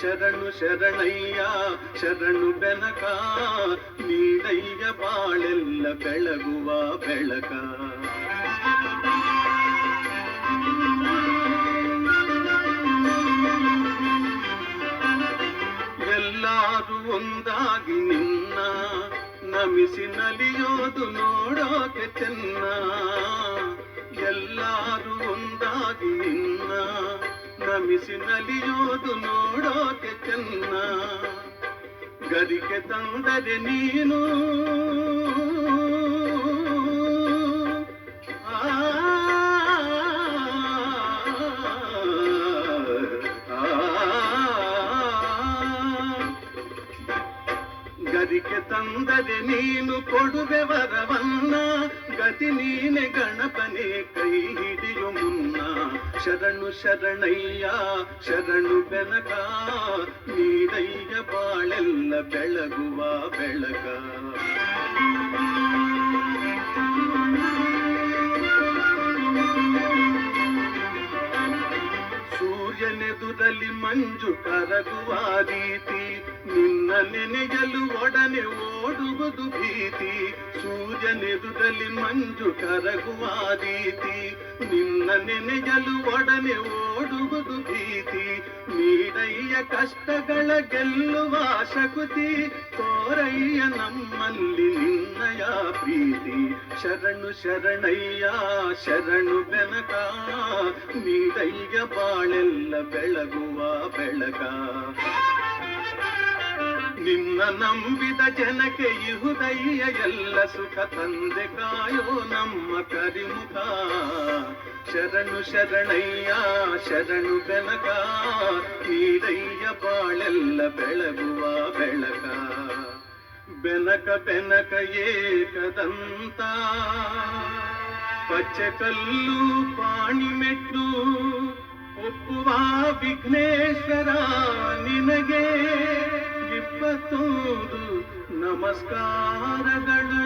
ಶರಣು ಶರಣಯ್ಯ, ಶರಣು ಬೆನಕ, ನೀಡಯ್ಯ ಬಾಳೆಲ್ಲ ಬೆಳಗುವ ಬೆಳಕ. ಎಲ್ಲಾರು ಒಂದಾಗಿ ನಿನ್ನ, ನಮಿಸಿ ನಲಿಯೋದು ನೋಡೋಕೆ ಚೆನ್ನ. ನಮಿಸಿ ನಲಿಯೋದು ನೋಡೋಕೆ ಚೆನ್ನ ಗರಿಕೆ ತಂದರೆ ನೀನು ಆ, ಆ, ಗದಿಕೆ ತಂದರೆ ನೀನು ಕೊಡುವೆ ವರವನ್ನ ಗತಿ ನೀನೆ ಗಣಪನೆ ಕೈ ಹಿಡಿಯು ಮುನ್ನ ಶರಣು ಶರಣಯ್ಯ, ಶರಣು ಬೆನಕ ನೀಡಯ್ಯ ಬಾಳೆಲ್ಲ ಬೆಳಗುವ ಬೆಳಕ. ಸೂರ್ಯನೆದುರಲ್ಲಿ ಮಂಜು ಕರಗುವ ರೀತಿ, ನಿನ್ನ ನೆನೆಯಲು ಒಡನೆ ಓಡುವುದು ಭೀತಿ. ಸೂರ್ಯನೆದುರಲ್ಲಿ ಮಂಜು ಕರಗುವ ರೀತಿ, ನಿನ್ನ ನೆನೆಯಲು ಒಡನೆ ಓಡುವುದು ಭೀತಿ. ನೀಡಯ್ಯ ಕಷ್ಟಗಳ ಗೆಲ್ಲುವ ಶಕುತಿ, ತೋರಯ್ಯ ನಮ್ಮಲ್ಲಿ ನಿನ್ನಯ ಪ್ರೀತಿ. ಶರಣು ಶರಣಯ್ಯ, ಶರಣು ಬೆನಕ, ನೀಡಯ್ಯ ಬಾಳೆಲ್ಲ ಬೆಳಗುವ ಬೆಳಕ. ನಿನ್ನ ನಂಬಿದ ಜನಕ್ಕೆ ಇಹುದಯ್ಯ ಎಲ್ಲ ಸುಖ ತಂದೆ ಕಾಯೋ ನಮ್ಮ ಕರಿಮುಖ. ಶರಣು ಶರಣಯ್ಯ, ಶರಣು ಬೆನಕ, ನೀರಯ್ಯ ಬಾಳೆಲ್ಲ ಬೆಳಗುವ ಬೆಳಕ. ಬೆನಕ ಬೆನಕ ಏಕದಂತ. ಪಚ್ಚೆ ಕಲ್ಲು ಪಾಣಿಮೆಟ್ಟು ಒಪ್ಪುವ ವಿಘ್ನೇಶ್ವರ ನಿನಗೆ. ಇಪ್ಪತ್ತೊಂದು ನಮಸ್ಕಾರಗಳು.